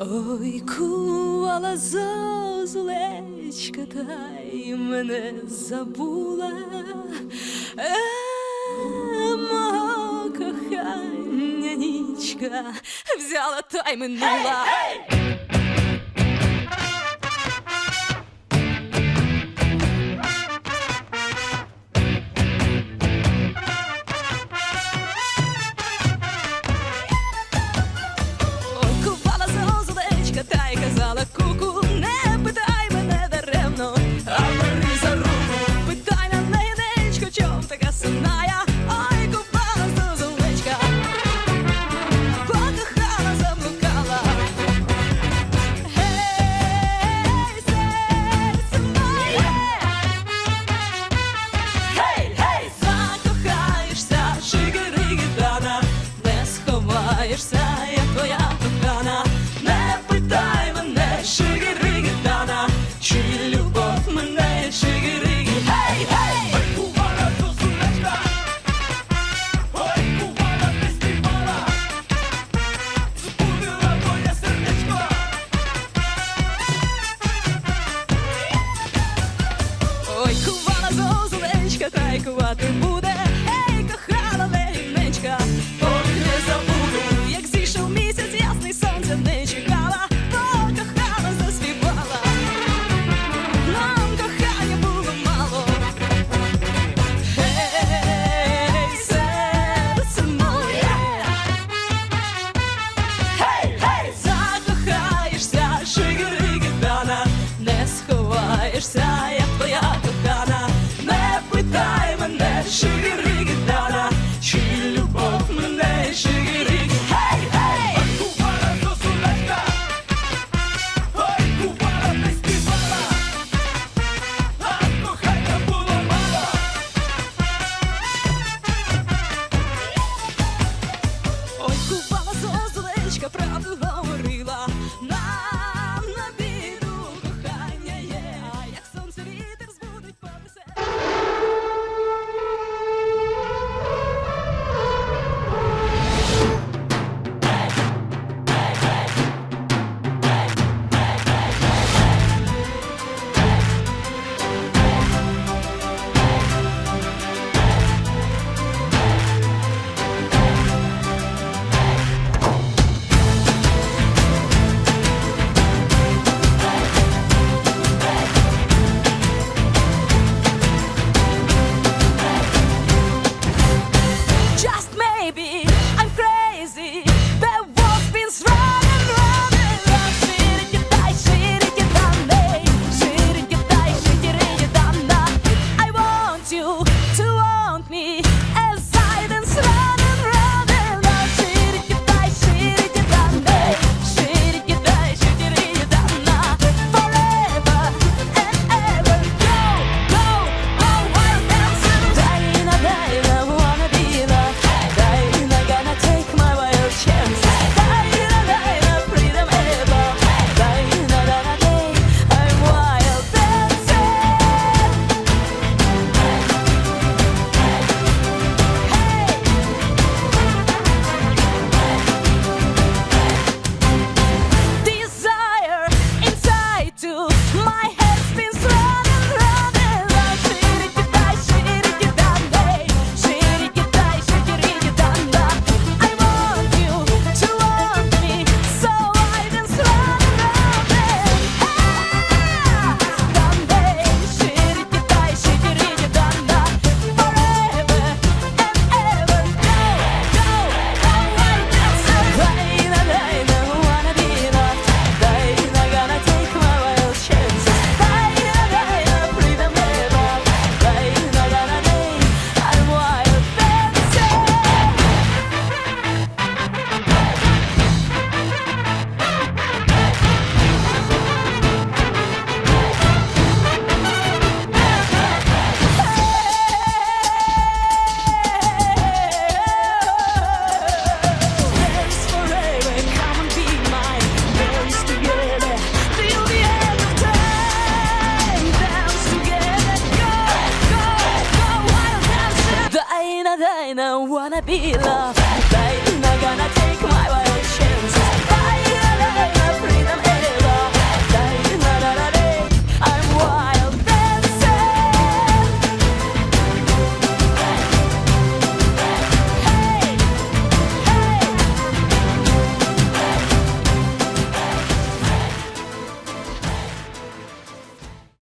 Ой, кувала за зозулечка, та й мене забула е, мого кохання нічка взяла та й минула. Hey, hey! Катайкувати. I don't wanna be loved.